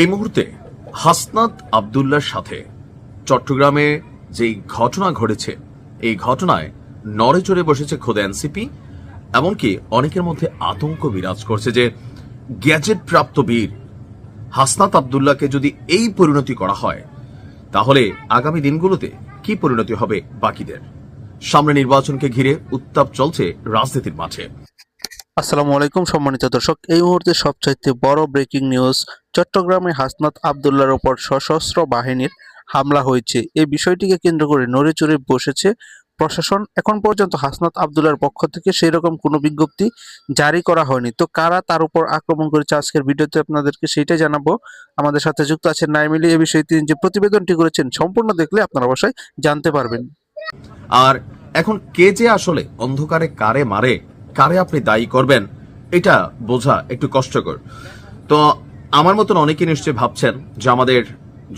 এই মুহূর্তে হাসনাত আবদুল্লার সাথে চট্টগ্রামে যেই ঘটনা ঘটেছে, এই ঘটনায় নড়ে চড়ে বসেছে খোদ এনসিপি, এমনকি অনেকের মধ্যে আতঙ্ক বিরাজ করছে যে গ্যাজেট প্রাপ্ত বীর হাসনাত আবদুল্লাহকে যদি এই পরিণতি করা হয়, তাহলে আগামী দিনগুলোতে কি পরিণতি হবে বাকিদের? সামনে নির্বাচনকে ঘিরে উত্তাপ চলছে রাজনীতির মাঠে। আসসালামু আলাইকুম সম্মানিত দর্শক, এই মুহূর্তে সবচাইতে বড় ব্রেকিং নিউজ চট্টগ্রামে হাসনাত আবদুল্লার ওপর সশস্ত্র বাহিনীর হামলা হয়েছে। এই বিষয়টিকে কেন্দ্র করে নড়ে চড়ে বসেছে প্রশাসন। এখন পর্যন্ত হাসনাত আবদুল্লার পক্ষ থেকে সেই রকম কোনো বিজ্ঞপ্তি জারি করা হয়নি। তো কারা তার উপর আক্রমণ করেছে আজকের ভিডিওতে আপনাদেরকে সেইটাই জানাব। আমাদের সাথে যুক্ত আছেন নাইমিলি, এ বিষয়ে তিনি যে প্রতিবেদনটি করেছেন সম্পূর্ণ দেখলে আপনারা অবশ্যই জানতে পারবেন। আর এখন কে যে আসলে অন্ধকারে কারে মারে কারে আপনি দায়ী করবেন, এটা বোঝা একটু কষ্টকর। তো আমার মতন অনেকে নিশ্চয়ই ভাবছেন যে আমাদের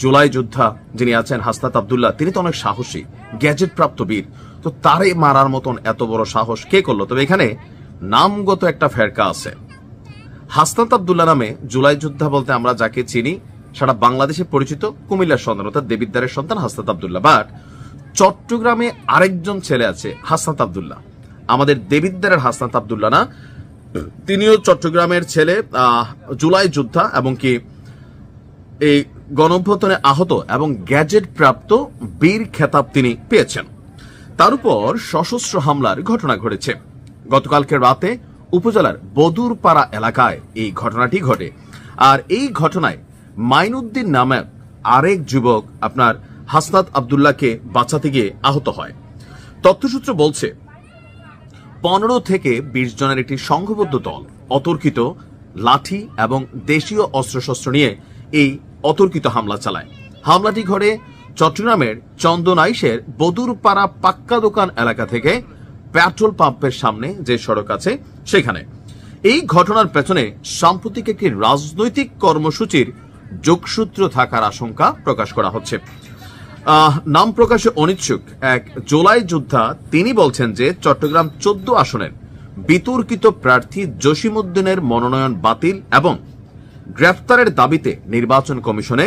জুলাই যোদ্ধা যিনি আছেন, হাসনাত আবদুল্লাহ, তিনি তো অনেক সাহসী গ্যাজেট প্রাপ্ত বীর। তো তারে মারার মতন এত বড় সাহস কে করল? তবে এখানে নামগত একটা ফেরকা আছে। হাসনাত আবদুল্লাহ নামে জুলাই যোদ্ধা বলতে আমরা যাকে চিনি, সারা বাংলাদেশে পরিচিত কুমিল্লার সন্তান, অর্থাৎ দেবিদ্দারের সন্তান হাসনাত আবদুল্লাহ। বাট চট্টগ্রামে আরেকজন ছেলে আছে, হাসনাত আবদুল্লাহ। আমাদের দেবিদ্দারের হাসনাত আবদুল্লাহ না তিনিও চট্টগ্রামের ছেলে জুলাই যোদ্ধা এবং কি এই গণভ্যতনে আহত এবং গ্যাজেট প্রাপ্ত বীর খেতাব তিনি পেয়েছেন। তার উপর সশস্ত্র হামলার ঘটনা ঘটেছে। গতকালকে রাতে উপজেলার বদুরপাড়া এলাকায় এই ঘটনাটি ঘটে। আর এই ঘটনায় মাইনুদ্দিন নামের আরেক যুবক আপনার হাসনাত আবদুল্লাহকে বাঁচাতে গিয়ে আহত হয়। তথ্যসূত্র বলছে পনেরো থেকে বিশ জনের একটি সংঘবদ্ধ দল অতর্কিত, লাঠি এবং দেশীয় অস্ত্রশস্ত্র নিয়ে এই অতর্কিত হামলা চালায়। হামলাটি ঘটে চট্টগ্রামের চন্দনাইশের বদুরপাড়া পাক্কা দোকান এলাকা থেকে পেট্রোল পাম্পের সামনে যে সড়ক আছে সেখানে। এই ঘটনার পেছনে সাম্প্রতিক একটি রাজনৈতিক কর্মসূচির যোগসূত্র থাকার আশঙ্কা প্রকাশ করা হচ্ছে। নাম প্রকাশে অনিচ্ছুক এক জোলাই যোদ্ধা। তিনি বলছেন যে চট্টগ্রাম চোদ্দ আসনের বিতর্কিত প্রার্থী জসিমুদ্দিনের মনোনয়ন বাতিল এবং গ্রেফতারের দাবিতে নির্বাচন কমিশনে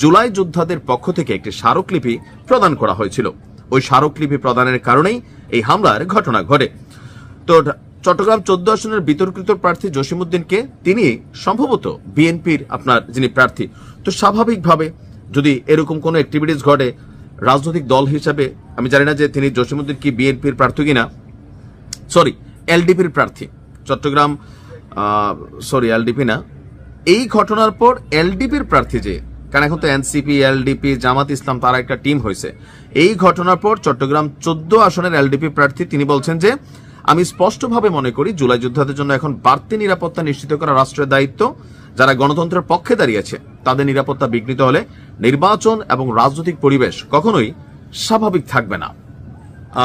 জুলাই যোদ্ধাদের পক্ষ থেকে একটি স্মারকলিপি প্রদান করা হয়েছিল। ওই স্মারকলিপি প্রদানের কারণেই এই হামলার ঘটনা ঘটে। তো চট্টগ্রাম চোদ্দ আসনের বিতর্কিত প্রার্থী জসিমুদ্দিনকে তিনি সম্ভবত বিএনপির আপনার যিনি প্রার্থী, তো স্বাভাবিকভাবে যদি এরকম কোনো অ্যাক্টিভিটিস ঘটে, রাজনৈতিক দল হিসাবে, আমি জানি না যে তিনি জসিমউদ্দিন কি বিএনপির প্রার্থী কিনা। সরি এলডিপির প্রার্থী। চট্টগ্রাম সরি এলডিপি না। এই ঘটনার পর এলডিপির প্রার্থী যে, কারণ এখন তো এনসিপি, এলডিপি, জামাত ইসলাম, তারা একটা টিম হয়েছে। এই ঘটনার পর চট্টগ্রাম চোদ্দ আসনের এলডিপি প্রার্থী তিনি বলছেন যে, আমি স্পষ্টভাবে মনে করি জুলাই যোদ্ধাদের জন্য এখন বাড়তি নিরাপত্তা নিশ্চিত করা রাষ্ট্রের দায়িত্ব। যারা গণতন্ত্রের পক্ষে দাঁড়িয়েছে তাদের নিরাপত্তা বিঘ্নিত হলে নির্বাচন এবং রাজনৈতিক পরিবেশ কখনোই স্বাভাবিক থাকবে না।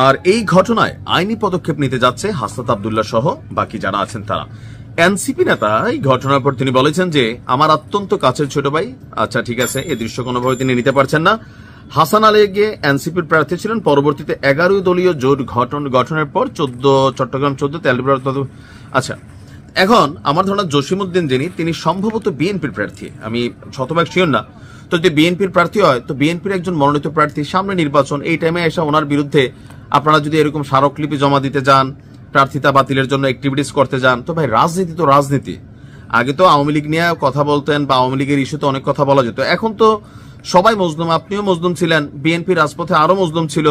আর এই ঘটনায় আইনি পদক্ষেপ নিতে যাচ্ছে হাসনাত আবদুল্লাহ সহ বাকি যারা আছেন তারা। এনসিপি নেতা, এই ঘটনার পর তিনি বলেছেন যে, আমার অত্যন্ত কাছের ছোট ভাই। আচ্ছা ঠিক আছে এই দৃশ্য কোনোভাবে তিনি নিতে পারছেন না। হাসান আলী গিয়ে এনসিপির প্রার্থী ছিলেন। পরবর্তীতে এগারো দলীয় জোট গঠন, গঠনের পর চোদ্দ চট্টগ্রাম চোদ্দ তেলবির আচ্ছা এখন আমার ধারণা জসিমউদ্দিন যিনি, তিনি সম্ভবত বিএনপির প্রার্থী। আমি শতভাগ শিওর না। তো যদি বিএনপির প্রার্থী হয়, তো বিএনপির একজন মনোনীত প্রার্থী সামনে নির্বাচন, এই টাইমে এসে ওনার বিরুদ্ধে আপনারা যদি এরকম স্মারকলিপি জমা দিতে যান, প্রার্থিতা বাতিলের জন্য অ্যাক্টিভিটিস করতে যান, তো ভাই, রাজনীতি তো রাজনীতি। আগে তো আওয়ামী লীগ নিয়ে কথা বলতেন বা আওয়ামী লীগের ইস্যুতে অনেক কথা বলা যেত। এখন তো সবাই মজলুম, আপনিও মজলুম ছিলেন। বিএনপি রাজপথে আরও মজলুম ছিল।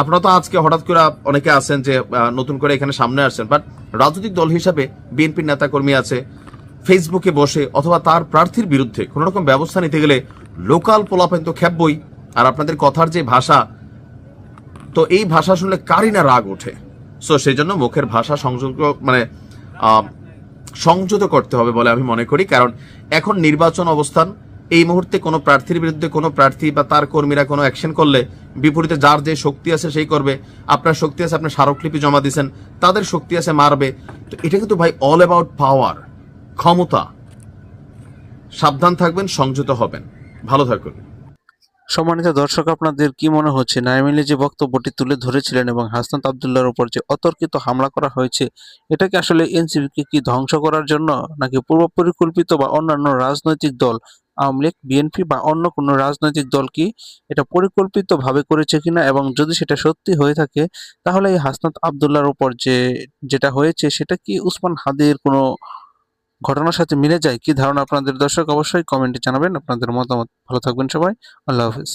আপনারা তো আজকে হঠাৎ করে অনেকে আছেন যে নতুন করে এখানে সামনে আসছেন বাট রাজনৈতিক দল হিসাবে বিএনপির নেতাকর্মী আছে ফেসবুকে বসে অথবা তার প্রার্থীর বিরুদ্ধে কোনো রকম ব্যবস্থা নিতে গেলে লোকাল পোলাপেন তো খেপবই আর আপনাদের কথার যে ভাষা, তো এই ভাষা শুনলে কারই না রাগ ওঠে। সো সেই জন্য মুখের ভাষা সংযোগ মানে সংযত করতে হবে বলে আমি মনে করি, কারণ এখন নির্বাচন অবস্থান এই মুহূর্তে কোনো প্রার্থীর বিরুদ্ধে কোনো প্রার্থী বা তার কর্মীরা কোনো অ্যাকশন করলে বিপরীতে যার যে শক্তি আছে সেই করবে। আপনার শক্তি আছে, আপনার স্মারকলিপি জমা দিয়েছেন, তাদের শক্তি আছে মারবে। তো এটা কিন্তু ভাই অল অ্যাবাউট পাওয়ার ক্ষমতা। সাবধান থাকবেন, সংযত হবেন। ভালো থাকুন। সম্মানিত দর্শক, আপনাদের কি মনে হচ্ছে? নাইমিলি যে বক্তব্যটি তুলে ধরেছিলেন এবং হাসনাত আবদুল্লার উপর যে অতর্কিত হামলা করা হয়েছে, এটা কি আসলে এনসিপিকে কি ধ্বংস করার জন্য, নাকি পূর্ব পরিকল্পিত বা অন্যান্য রাজনৈতিক দল আওয়ামী লীগ, বিএনপি বা অন্য কোনো রাজনৈতিক দল কি এটা পরিকল্পিতভাবে করেছে কিনা এবং যদি সেটা সত্যি হয়ে থাকে, তাহলে এই হাসনাত আবদুল্লার উপর যে, যেটা হয়েছে সেটা কি উসমান হাদির কোনো ঘটনার সাথে মিলে যায়? কি ধারণা আপনাদের? দর্শক অবশ্যই কমেন্টে জানাবেন, আপনাদের মতামত। ভালো থাকবেন সবাই। আল্লাহ হাফিজ।